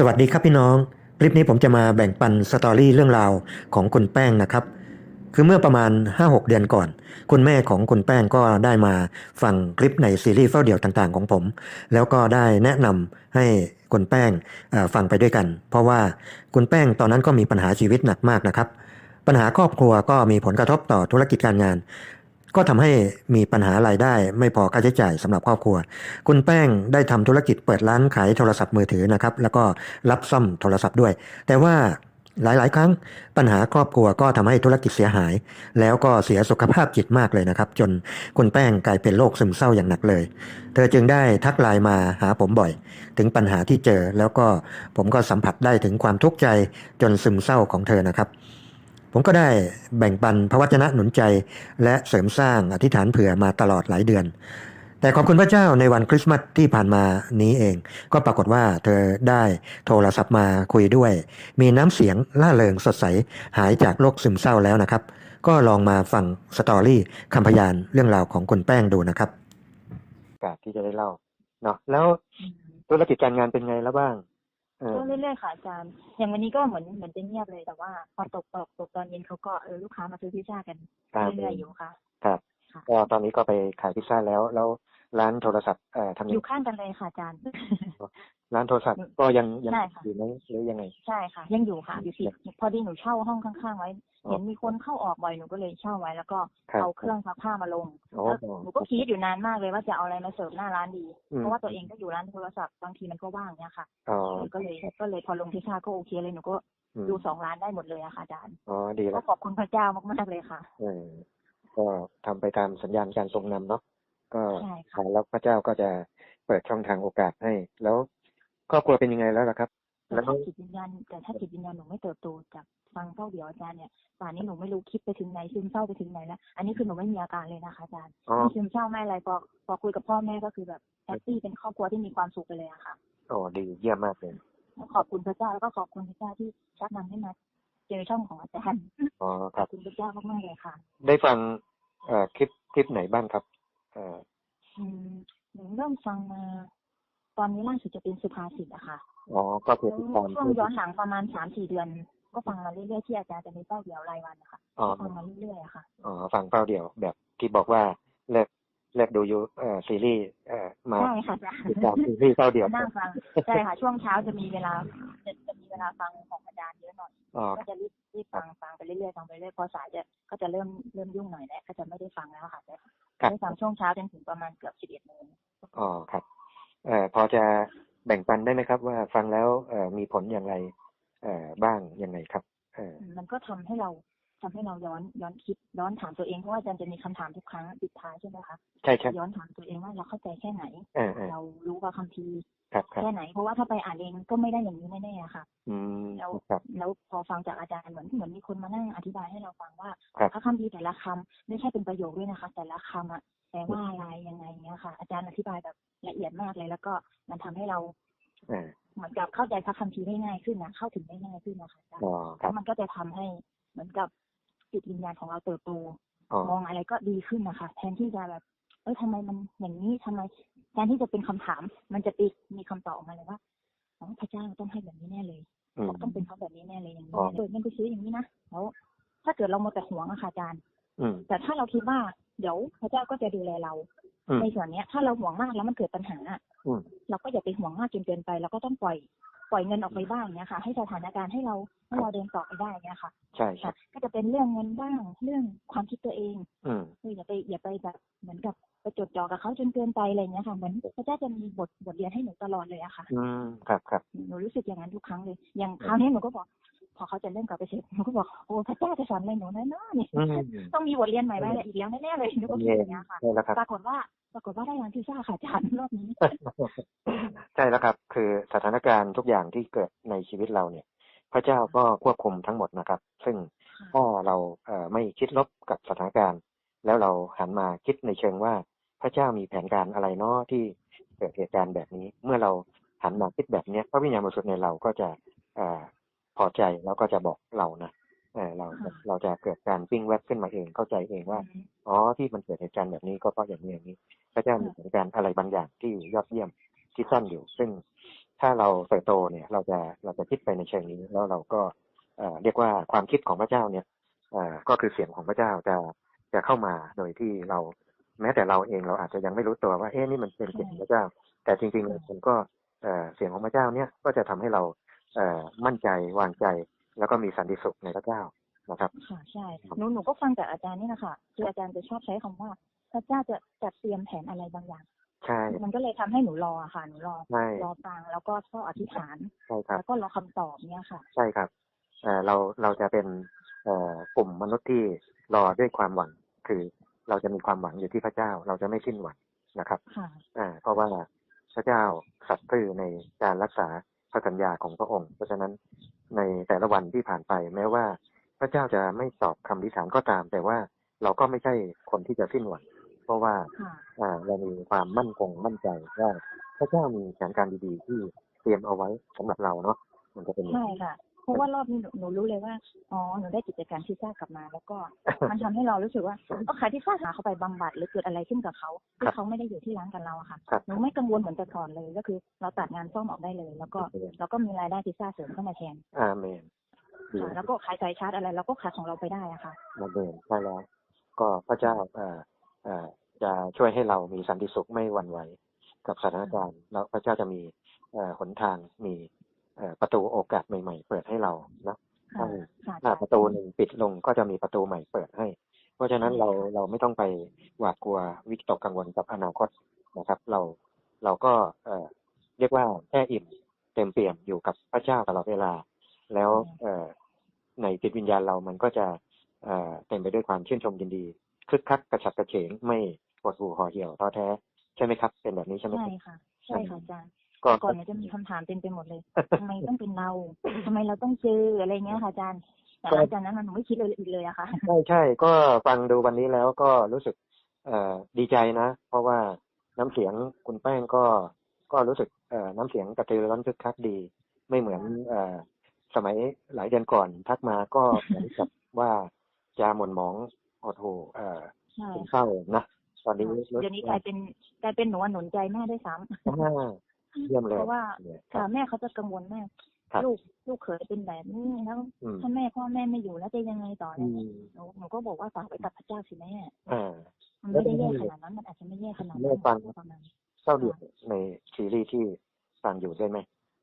สวัสดีครับพี่น้อง คลิปนี้ผมจะมาแบ่งปันสตอรี่เรื่องราวของคุณแป้งนะครับ คือเมื่อประมาณ 5-6 เดือนก่อน คุณแม่ของคุณแป้งก็ได้มาฟังคลิปในซีรีส์เฝ้าเดี่ยวต่างๆของผม แล้วก็ได้แนะนำให้คุณแป้งฟังไปด้วยกัน เพราะว่าคุณแป้งตอนนั้นก็มีปัญหาชีวิตหนักมากนะครับ ปัญหาครอบครัวก็มีผลกระทบต่อธุรกิจการงาน ก็ทำให้มีปัญหารายได้ไม่พอค่าใช้จ่ายสำหรับครอบครัว คุณแป้งได้ทำธุรกิจเปิดร้านขายโทรศัพท์มือถือนะครับ แล้วก็รับซ่อมโทรศัพท์ด้วย แต่ว่าหลาย ๆ ครั้งปัญหาครอบครัวก็ทำให้ธุรกิจเสียหาย แล้วก็เสียสุขภาพจิตมากเลยนะครับ จนคุณแป้งกลายเป็นโรคซึมเศร้าอย่างหนักเลย เธอจึงได้ทักไลน์มาหาผมบ่อย ถึงปัญหาที่เจอแล้วก็ผมก็สัมผัสได้ถึงความทุกข์ใจจนซึมเศร้าของเธอนะครับ ผมก็ได้แบ่งปันพระวจนะหนุนใจ และเสริมสร้างอธิษฐานเผื่อมาตลอดหลายเดือน แต่ขอบคุณพระเจ้าในวันคริสต์มาสที่ผ่านมานี้เอง ก็ปรากฏว่าเธอได้โทรศัพท์มาคุยด้วย มีน้ำเสียงล่าเริงสดใสหายจากโรคซึมเศร้าแล้วนะครับ ก็ลองมาฟังสตอรี่คำพยานเรื่องราวของคุณแป้งดูนะครับกาสที่จะได้เล่าเนาะแล้วธุรกิจการงานเป็นไงแล้วบ้าง ก็เรื่อยๆค่ะอาจารย์อย่างวันนี้ก็เหมือนเหมือนจะเงียบเลยแต่ว่าพอตกตกตกตอนเย็นเขาก็เออลูกค้ามาซื้อพิซซ่ากันครับเรื่อยๆอยู่ค่ะ ครับค่ะก็ตอนนี้ก็ไปขายพิซซ่าแล้วแล้วร้านโทรศัพท์เอ่อทำอยังยู่ข้างกันเลยค่ะอาจารย์ ร้านโทรศัพท์ก็ยังยังใช่ค่ะ อยู่ไหมหรือยังไง ใช่ค่ะ ยังอยู่ค่ะอยู่ที่พอดีหนูเช่าห้องข้างๆไว้อ๋อเห็นมีคนเข้าออกบ่อยหนูก็เลยเช่าไว้ แล้วก็ครับเอาเครื่องซักผ้ามาลงอ๋อแล้วหนูก็คิดอยู่นานมากเลยว่าจะเอาอะไรมาเสิร์ฟหน้าร้านดี อืม เพราะว่าตัวเองก็อยู่ร้านโทรศัพท์บางทีมันก็ว่างเนี่ยค่ะอ๋อก็เลยก็เลยพอลงพิซซ่าก็โอเคเลยหนูก็อืมดูสองร้านได้หมดเลยอะค่ะอาจารย์อ๋อดีก็แล้วขอบคุณพระเจ้ามากๆเลยค่ะ เออก็ทำไปตามสัญญาณการทรงนำเนาะก็ใช่ค่ะขอแล้วพระเจ้าก็จะเปิดช่องทางโอกาสให้ แล้ว ครอบครัวเป็นยังไงแล้วล่ะครับแต่แล้วถ้าจิตวิญญาณแต่ถ้าจิตวิญญาณหนูไม่เติบโตจากฟังเฝ้าเดี๋ยวอาจารย์เนี่ยป่านนี้หนูไม่รู้คิดไปถึงไหนซึมเศร้าไปถึงไหนแล้ว อันนี้คือหนูไม่มีอาการเลยนะคะอาจารย์อ๋อไม่ซึมเศร้าไม่อะไรพอพอคุยกับพ่อแม่ก็คือแบบแฮปปี้เป็นครอบครัวที่มีความสุขไปเลยอะค่ะอ๋อดีเยี่ยมมากเลยขอบคุณพระเจ้าแล้วก็ขอบคุณพระเจ้าที่ชักนำให้มาเจอช่องของอาจารย์อ๋อคขรัอบบคุณพระเจ้ามากๆเลยค่ะ ได้ฟังเอ่อคลิปคลิปไหนบ้างครับ เอ่ออืมหนูเริ่มฟังมา ตอนนี้ล่าสุดจะเป็นสุภาษิตอะค่ะอ๋อก็คือแล้วติดตามช่วงย้อนหลังประมาณสามสี่เดือน ก็ฟังมาเรื่อยๆที่อาจารย์จะมีเป้าเดี่ยวรายวันนะคะอ๋อฟังมาเรื่อยๆอะค่ะอ๋อฟังเป้าเดียวแบบที่บอกว่าเลิกเลิกดูยูเอ่อซีรีส์เอ่อมาใช่ค่ะอาจารย์ติดตามซีรีส์เป้าเดียวนั่งฟังใช่ค่ะ ช่วงเช้าจะมีเวลาจะจะมีเวลาฟังของอาจารย์เยอะหน่อยอ๋อก็จะรีบรีบฟังฟังไปเรื่อยๆฟังไปเรื่อยพอสายจะก็จะเริ่มเริ่มยุ่งหน่อยแล้วก็จะไม่ได้ฟังแล้วค่ะจะครับได้ฟังช่วงเช้าจนถึงประมาณเกือบสิบเอ็ดโมงอ๋อครับเอ่อพอจะแบ่งปันได้ไหมครับ ว่าฟังแล้วเอ่อมีผลอย่างไรเอ่อบ้างยังไงครับเอ่อมันก็ทำให้เราทำให้เราย้อนย้อนคิดย้อนถามตัวเองเพราะว่าอาจารย์จะมีคำถามทุกครั้งปิดท้ายใช่ไหมคะใช่ครับย้อนถามตัวเองว่าเราเข้าใจแค่ไหนเออเออเรารู้ว่าคัมภีร์ครับครับแค่ไหน เพราะว่าถ้าไปอ่านเองก็ไม่ได้อย่างนี้แน่ๆอะค่ะอืมแล้วครับแล้วพอฟังจากอาจารย์เหมือนเหมือนมีคนมานั่งอธิบายให้เราฟังว่าครับพระคัมภีร์แต่ละคำไม่ใช่เป็นประโยคด้วยนะคะ แต่ละคำอะแปลว่าอะไรยังไงเงี้ยค่ะ อาจารย์อธิบายแบบ ละเอียดมากเลย แล้วก็มันทำให้เราเอ่าเหมือนกับเข้าใจพระคัมภีร์ได้ง่ายขึ้นนะเข้าถึงได้ง่ายขึ้นนะคะอาจารย์อ๋อคแล้รับวมันก็จะทำให้เหมือนกับจิตวิญญาณของเราเติบโตอ๋อมองอะไรก็ดีขึ้นนะคะ แทนที่จะแบบเอ้ยทำไมมันอย่างนี้ทำไมแทนที่จะเป็นคำถาม มันจะปีมีคำตอบออกมาเลยว่าอ๋อพระเจ้าต้องให้แบบนี้แน่เลยอืมต้องเป็นเพราะแบบนี้แน่เลยอย่างนี้อ๋อเปิดเงินไปซื้ออย่างนี้นะแล้วถ้าเกิดเราโมวแต่หวงอะค่ะอาจารย์อืมแต่ถ้าเราคิดว่า เดี๋ยวพระเจ้าก็จะดูแลเราอืม ในส่วนเนี้ยถ้าเราหวงมากแล้วมันเกิดปัญหาอะอืมเราก็อย่าไปหวงมากจนเกินไปเราก็ต้องปล่อยปล่อยเงินออกไปบ้างเนี้ยค่ะ ให้สถานการณ์ให้เราให้เราเดินต่อไปได้เนี้ยค่ะ ใช่ครัค่ะบก็จะเป็นเรื่องเงินบ้างเรื่องความคิดตัวเองอืมคืออย่าไปอย่าไปแบบเหมือนกับไปจดจ่อกับเขาจนเกินไปอะไรอย่างเงี้ยค่ะเหมือนพระเจ้าจะมีบทบทเรียนให้หนูตลอดเลยอะค่ะ อืมครับครับหนูรู้สึกอย่างนั้นทุกครั้งเลย อย่างคราวนี้หนูก็บอกพอเขาจะเริ่มกลับไปเสร็จหนูก็บอกโอ้พระเจ้าจะสอนอะไรหนูแน่นอนนี่อืมต้องมีบทเรียนใหม่มาอีกแล้วแน่ๆเลยหนูก็คิดอย่างเงี้ยค่ะใช่แล้วครับปรากฏว่า ปรากฏว่าได้ร้านพิซซ่าค่ะอาจารย์รอบนี้ ใช่แล้วครับ คือสถานการณ์ทุกอย่างที่เกิดในชีวิตเราเนี่ย พระเจ้าก็ควบคุมทั้งหมดนะครับ ซึ่งถ้าเราเไม่คิดลบกับสถานการณ์ แล้วเราหันมาคิดในเชิงว่าพระเจ้ามีแผนการอะไรเนาะที่เกิดเหตุการณ์แบบนี้ เมื่อเราหันมาคิดแบบเนี้ยพระวิญญาณบริสุทธิ์ในเราก็จะอพอใจแล้วก็จะบอกเรานะ เออเราค่ะเราจะเกิดการปิ้งแวบขึ้นมาเองเข้าใจเองว่าอ๋อที่มันเกิดเหตุการณ์แบบนี้ก็เพราะอย่างนี้อย่างนี้พระเจ้ามีแผนการอะไรบางอย่างที่ยอดเยี่ยมที่ซ่อนอยู่ ซึ่งถ้าเราเติบโตเนี่ย เราจะเราจะคิดไปในเชิงนี้แล้วเราก็เอ่อเรียกว่าความคิดของพระเจ้าเนี่ยเอ่อก็คือเสียงของพระเจ้าจะจะเข้ามาโดยที่เราแม้แต่เราเองเราอาจจะยังไม่รู้ตัวว่าเอ๊ะนี่มันเป็นเสียงของพระเจ้า แต่จริงๆแล้วมันก็เอ่อเสียงของพระเจ้าเนี่ยก็จะทำให้เราเอ่อมั่นใจวางใจ แล้วก็มีสันติสุขในพระเจ้านะครับ ค่ะใช่หนูหนูก็ฟังจากอาจารย์นี่นะคะคืออาจารย์จะชอบใช้คำว่า พระเจ้าจะจัดเตรียมแผนอะไรบางอย่างใช่ มันก็เลยทำให้หนูรออะค่ะ หนูรอใช่รอฟังแล้วก็ก็อธิษฐานใช่ครับแล้วก็รอคำตอบเนี่ยค่ะ ใช่ครับเอ่อเราเราจะเป็นเอ่อกลุ่มมนุษย์ที่รอด้วยความหวัง คือเราจะมีความหวังอยู่ที่พระเจ้า เราจะไม่สิ้นหวังนะครับค่ะอ่าเพราะว่าพระเจ้าสัตย์ซื่อในการรักษาพระสัญญาของพระองค์ เพราะฉะนั้น ในแต่ละวันที่ผ่านไป แม้ว่า พระเจ้าจะไม่ตอบคำอธิษฐานก็ตาม แต่ว่าเราก็ไม่ใช่คนที่จะสิ้นหวังเพราะว่าค่ะอ่าเรามีความมั่นคงมั่นใจว่าพระเจ้ามีแผนการดีๆที่เตรียมเอาไว้สำหรับเราเนาะมันจะเป็นอย่างใช่นี้ค่ะเพ ราะว่ารอบนี้หนูหนูรู้เลยว่าอ๋อหนูได้กิจการพิซซ่ากลับมา แล้วก็มันทำให้เรารู้สึกว่าก็ขายพิซซ่าหาเขาไปบำบัดหรือเกิดอะไรขึ้นกับเขาที่เขาไม่ได้อยู่ที่ร้านกับเราอะค่ะครับหนูไม่กังวลเหมือนแต่ก่อนเลยก็คือ เราตัดงานซ่อมออกได้เลย แล้วก็เราก็มีรายได้พิซซ่าเสริมเข้ามาแทนอาเมนดีค่ะแล้วก็ขายสายชาร์จอะไรเราก็ขายของเราไปได้อะค่ะ อาเมนใช่แล้ว ก็พระเจ้าเอ่อเอ่อจะช่วยให้เรามีสันติสุขไม่หวั่นไหวกับสถานการณ์แล้วพระเจ้าจะมีเอ่อหนทางมีเอ่อ ประตูโอกาสใหม่ ๆ เปิดให้เรานะค่ะค่ะถ้าประตูหนึ่งปิดลงก็จะมีประตูใหม่เปิดให้ เพราะฉะนั้นเราเราไม่ต้องไปหวาดกลัววิตกกังวลกับอนาคตนะครับ เราเราก็เอ่อเรียกว่าแค่อิ่มเต็มเปี่ยมอยู่กับพระเจ้าตลอดเวลา แล้วเอ่อในจิตวิญญาณเรามันก็จะเอ่อเต็มไปด้วยความชื่นชมยินดีคึกคักกระฉับกระเฉงไม่ปวดหูห่อเหี่ยวท้อแท้ ใช่ไหมครับ เป็นแบบนี้ใช่ไหมใช่ครับค่ะใช่ค่ะอาจารย์ ก็ก่อนหนูจะมีคำถามเต็มไปหมดเลยทำไมต้องเป็นเราทำไมเราต้องเจออะไรเงี้ยค่ะอาจารย์แต่หลังจากนั้นมันหนูไม่คิดเลยอีกเลยอะค่ะใช่ใช่ก็ฟังดูวันนี้แล้วก็รู้สึกเอ่อดีใจนะ เพราะว่าน้ำเสียงคุณแป้งก็ก็รู้สึกเอ่อน้ำเสียงกระตือรือร้นคึกคักดี ไม่เหมือนเอ่อสมัยหลายเดือนก่อนทักมาก็เหมือนกับว่าจะหม่นหมองหดหู่เอ่อใช่เป็นเศร้านะตอนนี้รู้สึเดี๋ยวนี้กลายเป็นกลายเป็นหนูอะหนุนใจแม่ด้วยซ้ำว่า เยี่ยมเลยเพราะว่าเนี่ยคค่ะรับแม่เขาจะกังวลแม่ครับลูกลูกเขยเป็นแบบนี้แล้วอืมถ้าแม่พ่อแม่ไม่อยู่แล้วจะยังไงต่ออืเนี่ยมหนูหนูก็บอกว่าฝากไว้กับพระเจ้าสิแม่อ่ามันไม่ได้แย่ขนาดนั้นมันอาจจะไม่แย่ขนาดแม่นั้นฟังประมาณเศร้าเดือดในซีรีส์ที่ฟังอยู่ได้ไหม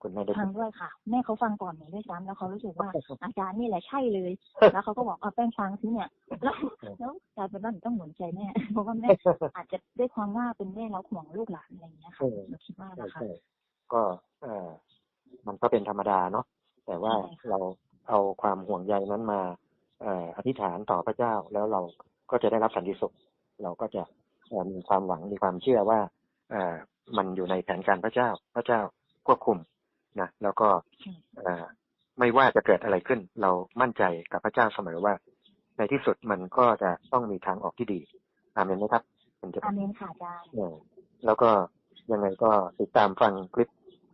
คุณแม่ได้ฟังด้วยค่ะ แม่เขาฟังก่อนหนูด้วยซ้ำแล้วเขารู้สึกว่าอาจารย์นี่แหละใช่เลย แล้วเขาก็บอกเอาแป้งฟังสิเนี่ย แล้วแล้วกลายเป็นว่าหนูต้องหนุนใจแม่เพราะว่าแม่อาจจะด้วยความว่าเป็นแม่เราห่วงลูกหลานอะไรอย่างเงี้ยค่ะหนูคิดว่าใช่นะคะใช่ก็เออมันก็เป็นธรรมดาเนาะแต่ว่าใช่ค่ะเราเอาความห่วงใยนั้นมาเอ่ออธิษฐานต่อพระเจ้าแล้วเราก็จะได้รับสันติสุข เราก็จะเอ่อมีความหวังมีความเชื่อว่าเอ่อมันอยู่ในแผนการพระเจ้า พระเจ้าควบคุม นะแล้วก็เอ่อไม่ว่าจะเกิดอะไรขึ้น เรามั่นใจกับพระเจ้าเสมอว่า ในที่สุดมันก็จะต้องมีทางออกที่ดีอาเมนไหมครับคุณจะอาเมนค่ะอาจารย์เออแล้วก็ยังไงก็ติดตามฟังคลิป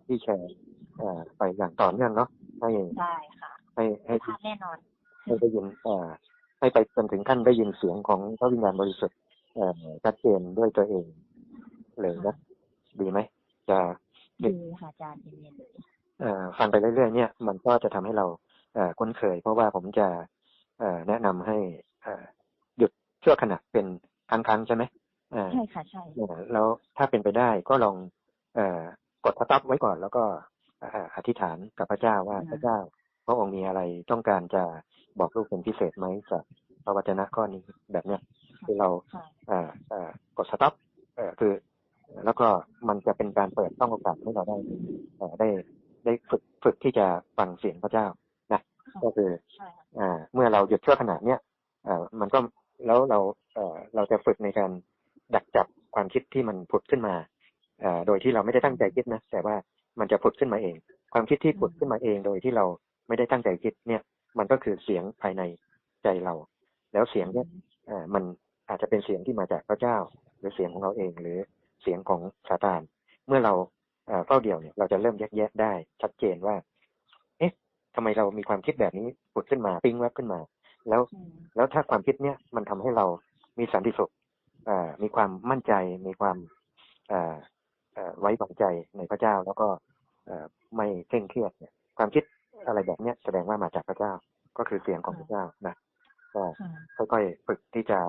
ที่แชร์เอ่อไปอย่างต่อเนื่องเนาะให้ได้ค่ะให้ให้พลาดแน่นอนให้ได้ยินเอ่อให้ไปจนถึงขั้นได้ยินเสียงของพระวิญญาณบริสุทธิ์เอ่อชัดเจนด้วยตัวเองเลยนะดีไหมจะดีค่ะอาจารย์เย็นๆเลยเอ่อ ฟังไปเรื่อยๆเนี่ยมันก็จะทำให้เราเอ่อคุ้นเคย เพราะว่าผมจะเอ่อแนะนำให้เอ่อหยุดชั่วขณะเป็นครั้งๆใช่ไหมเอ่อใช่ค่ะใช่เอ่อแล้วถ้าเป็นไปได้ก็ลองเอ่อกดสต็อปไว้ก่อน แล้วก็เอ่ออธิษฐานกับพระเจ้าว่าพระเจ้าพระองค์มีอะไรต้องการจะบอกลูกเป็นพิเศษไหมจากพระวจนะข้อนี้แบบเนี้ยคือเราค่ะเอ่อเอ่อกดสต็อปเอ่อคือแล้วก็มันจะเป็นการเปิดช่องโอกาสให้เราได้เอ่อได้ ได้ฝึกฝึกที่จะฟังเสียงพระเจ้านะก็คือใช่ค่ะอ่า เมื่อเราหยุดชั่วขณะเนี้ยเอ่อมันก็แล้วเราเอ่อเราจะฝึกในการดักจับความคิดที่มันผุดขึ้นมาเอ่อโดยที่เราไม่ได้ตั้งใจคิดนะแต่ว่ามันจะผุดขึ้นมาเอง ความคิดที่ผุดขึ้นมาเองโดยที่เราไม่ได้ตั้งใจคิดเนี่ย มันก็คือเสียงภายในใจเรา แล้วเสียงเนี่ยเอ่อมันอาจจะเป็นเสียงที่มาจากพระเจ้า หรือเสียงของเราเองหรือเสียงของซาตาน เมื่อเรา เอ่อเฝ้าเดี่ยวเนี่ยเราจะเริ่มแยกแยะได้ ชัดเจนว่า เอ๊ะทำไมเรามีความคิดแบบนี้ผุดขึ้นมาปิ้งแวบขึ้นมา แล้วอืมแล้วถ้าความคิดเนี้ยมันทำให้เรามีสันติสุขเอ่อมีความมั่นใจ มีความเอ่อเอ่อไว้วางใจในพระเจ้า แล้วก็เอ่อไม่เคร่งเครียดเนี่ย ความคิดอะไรแบบเนี้ยแสดงว่ามาจากพระเจ้าก็คือเสียงของพระเจ้านะก็ค่ะค่อยๆฝึกที่จะ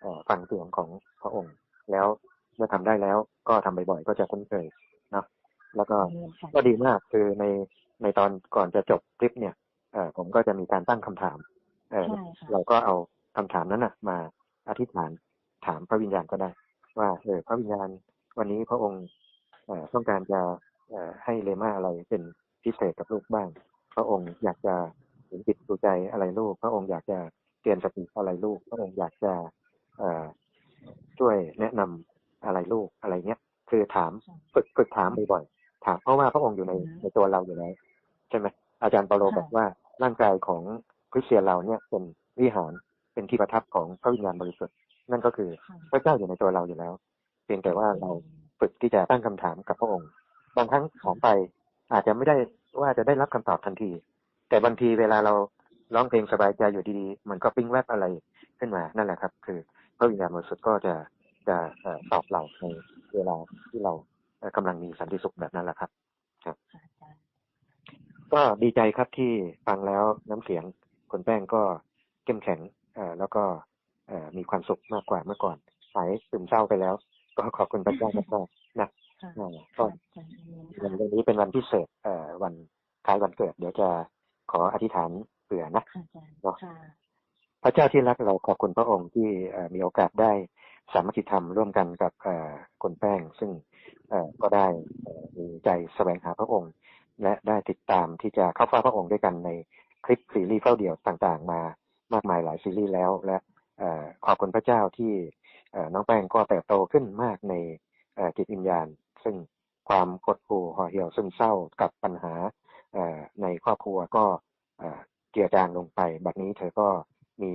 เอ่อฟังเสียงของพระองค์ แล้วเมื่อทำได้แล้วก็ทำบ่อยๆก็จะคุ้นเคยเนาะ แล้วก็เรียนค่ะก็ดีมากคือในในตอนก่อนจะจบคลิปเนี่ยเอ่อผมก็จะมีการตั้งคำถาม เออใช่ค่ะเราก็เอาคำถามนั้นนะมาอธิษฐานถามพระวิญญาณก็ได้ ว่าเออพระวิญญาณวันนี้พระองค์เอ่อต้องการจะเอ่อให้เลมาอะไรเป็นพิเศษกับลูกบ้าง พระองค์อยากจะเห็นจิตดูใจอะไรลูก พระองค์อยากจะเตือนสติอะไรลูก พระองค์อยากจะเอ่อช่วยแนะนำอะไรลูกอะไรเงี้ย คือถามฝึกฝึกถามบ่อยๆ ถามเพราะว่าพระองค์อยู่ในอืมในตัวเราอยู่แล้วใช่ไหมอาจารย์เปาโลค่ะบอกว่าร่างกายของคริสเตียนเราเนี่ยเป็นวิหารเป็นที่ประทับของพระวิญญาณบริสุทธิ์ นั่นก็คือค่ะพระเจ้าอยู่ในตัวเราอยู่แล้ว เพียงแต่ว่าเราฝึกที่จะตั้งคำถามกับพระองค์ บางครั้งถามไปอาจจะไม่ได้ว่าจะได้รับคำตอบทันที แต่บางทีเวลาเราร้องเพลงสบายใจอยู่ดีๆมันก็ปิ้งแวบอะไรขึ้นมานั่นแหละครับ คือพระวิญญาณบริสุทธิ์ก็จะจะเอ่อตอบเราในเวลาที่เราเอ่อ กำลังมีสันติสุขแบบนั้นแหละครับค่ะอาจารย์ก็ดีใจครับที่ฟังแล้วน้ำเสียงคุณแป้งก็เข้มแข็งเอ่อแล้วก็เอ่อมีความสุขมากกว่าเมื่อก่อนหายซึมเศร้าไปแล้ว ก็ขอบคุณพระเจ้าครับว่านะค่ะอ่าค่ะก็อาจารย์เรียนวันค่ะนี้เป็นวันพิเศษเอ่อวันคล้ายวันเกิด เดี๋ยวจะขออธิษฐานเผื่อนะค่ะอาจารย์เนาะค่ะพระเจ้าที่รักเราขอบคุณพระองค์ที่เอ่อมีโอกาสได้ สามัคคีธรรมร่วมกันกับคุณแป้ง ซึ่งก็ได้มีใจแสวงหาพระองค์ และได้ติดตามที่จะเข้าเฝ้าพระองค์ด้วยกันในคลิปซีรีส์เฝ้าเดี่ยวต่างๆ มามากมายหลายซีรีส์แล้ว และขอบคุณพระเจ้าที่น้องแป้งก็เติบโตขึ้นมากในเอ่อจิตวิญญาณ ซึ่งความกดขู่ห่อเหี่ยวซึมเศร้ากับปัญหาในครอบครัวก็เอ่อเจือจางลงไป บัดนี้เธอก็มี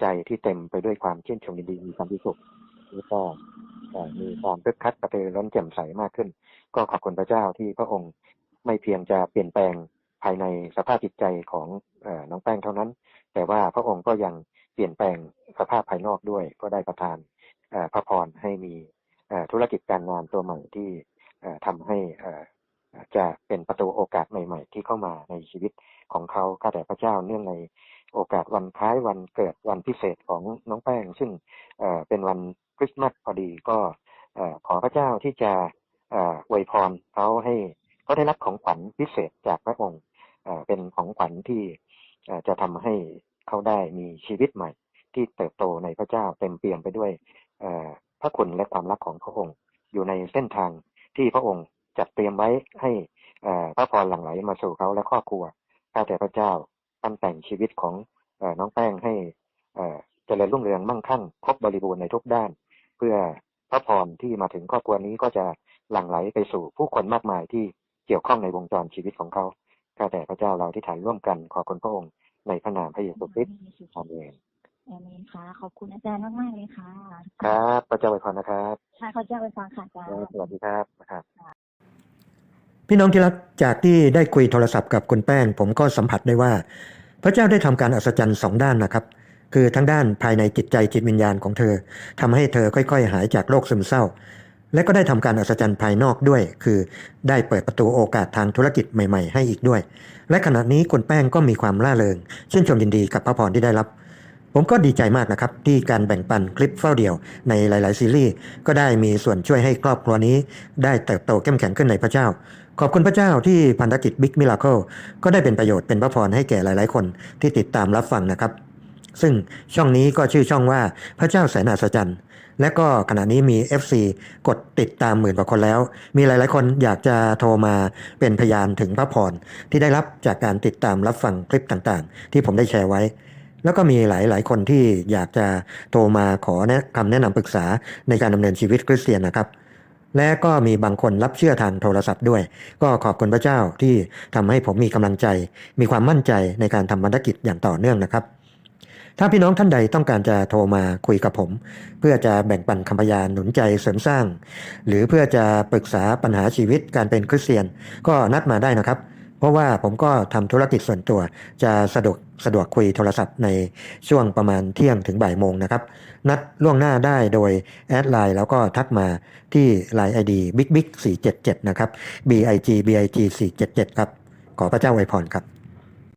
ใจที่เต็มไปด้วยความชื่นชมยินดีมีความสุขแล้วก็มีความคึกคักกระตือร้นแจ่มใสมากขึ้น ก็ขอบคุณพระเจ้าที่พระองค์ไม่เพียงจะเปลี่ยนแปลงภายในสภาพจิตใจของอน้องแป้งเท่านั้น แต่ว่าพระองค์ก็ยังเปลี่ยนแปลงสภาพภายนอกด้วย ก็ได้ประทานพระพรให้มีธุรกิจการงานตัวใหม่ที่เอ่อทำให้จะเป็นประตูโอกาสใหม่ ๆ ที่เข้ามาในชีวิตของเขาข้าแต่พระเจ้าเนื่องใน โอกาสวันคล้ายวันเกิดวันพิเศษของน้องแป้ง ซึ่งเป็นวันคริสต์มาสพอดีก็ขอพระเจ้าที่จะอวยพรเขาให้เขาได้รับของขวัญพิเศษจากพระองค์เป็นของขวัญที่จะทำให้เขาได้มีชีวิตใหม่ ที่เติบโตในพระเจ้าเต็มเปี่ยมไปด้วยพระคุณและความรักของพระองค์ อยู่ในเส้นทางที่พระองค์จัดเตรียมไว้ให้พระพรหลั่งไหลมาสู่เขาและครอบครัวข้าแต่พระเจ้า ปั้นแต่งชีวิตของเอ่อน้องแป้งให้เอ่อเจริญรุ่งเรืองมั่งคั่งครบบริบูรณ์ในทุกด้าน เพื่อพระพรที่มาถึงครอบครัวนี้ก็จะหลั่งไหลไปสู่ผู้คนมากมายที่เกี่ยวข้องในวงจรชีวิตของเขาข้าแต่พระเจ้าเราที่ฐานร่วมกันขอบคุณพระองค์ในพระนามพระเยซูคริสต์อาเมนอาเมนค่ะ ขอบคุณอาจารย์มากๆเลยค่ะ ครับพระเจ้าอวยพรนะครับค่ะเขาจะไปฟังค่ะอาจารครับย์สวัสดีครับนะครับ พี่น้องที่รักจากที่ได้คุยโทรศัพท์กับคุณแป้ง ผมก็สัมผัสได้ว่า พระเจ้าได้ทำการอัศจรรย์สองด้านนะครับ คือทั้งด้านภายในจิตใจจิตวิญญาณของเธอทำให้เธอค่อย ๆ หายจากโรคซึมเศร้า และก็ได้ทำการอัศจรรย์ภายนอกด้วย คือได้เปิดประตูโอกาสทางธุรกิจใหม่ ๆ ให้อีกด้วย และขณะนี้คุณแป้งก็มีความร่าเริงชื่นชมยินดีกับพระพรที่ได้รับผมก็ดีใจมากนะครับ ที่การแบ่งปันคลิปเฝ้าเดี่ยวในหลาย ๆ ซีรีส์ก็ได้มีส่วนช่วยให้ครอบครัวนี้ ได้เติบโตเข้มแข็งขึ้นในพระเจ้า ขอบคุณพระเจ้าที่พันธกิจ Big Miracle ก็ได้เป็นประโยชน์เป็นพระพรให้แก่หลาย ๆ คนที่ติดตามรับฟังนะครับ ซึ่งช่องนี้ก็ชื่อช่องว่าพระเจ้าแสนอัศจรรย์ และก็ขณะนี้มี FC กดติดตามหมื่นกว่าคนแล้ว มีหลาย ๆ คนอยากจะโทรมาเป็นพยานถึงพระพรที่ได้รับจากการติดตามรับฟังคลิปต่าง ๆ ที่ผมได้แชร์ไว้แล้วก็มีหลาย ๆ คนที่อยากจะโทรมาขอแนะคำแนะนำปรึกษาในการดำเนินชีวิตคริสเตียนนะครับ และก็มีบางคนรับเชื่อทางโทรศัพท์ด้วย ก็ขอบคุณพระเจ้าที่ทำให้ผมมีกำลังใจ มีความมั่นใจในการทำพันธกิจอย่างต่อเนื่องนะครับ ถ้าพี่น้องท่านใดต้องการจะโทรมาคุยกับผม เพื่อจะแบ่งปันคำพยานหนุนใจเสริมสร้าง หรือเพื่อจะปรึกษาปัญหาชีวิตการเป็นคริสเตียน ก็นัดมาได้นะครับผราะว่าผมก็ทำธุรกิจส่วนตัวจะสะดวกสะดวกคุยโทรศัพท์ในช่วงประมาณเที่ยงถึงบ่ายโมงนะครับ นัดล่วงหน้าได้โดยแอดไลน์แล้วก็ทักมาที่ Line ID Big Big 477นะครับ B I G B I G 477ครับ ขอพระเจ้าอวยพรครับ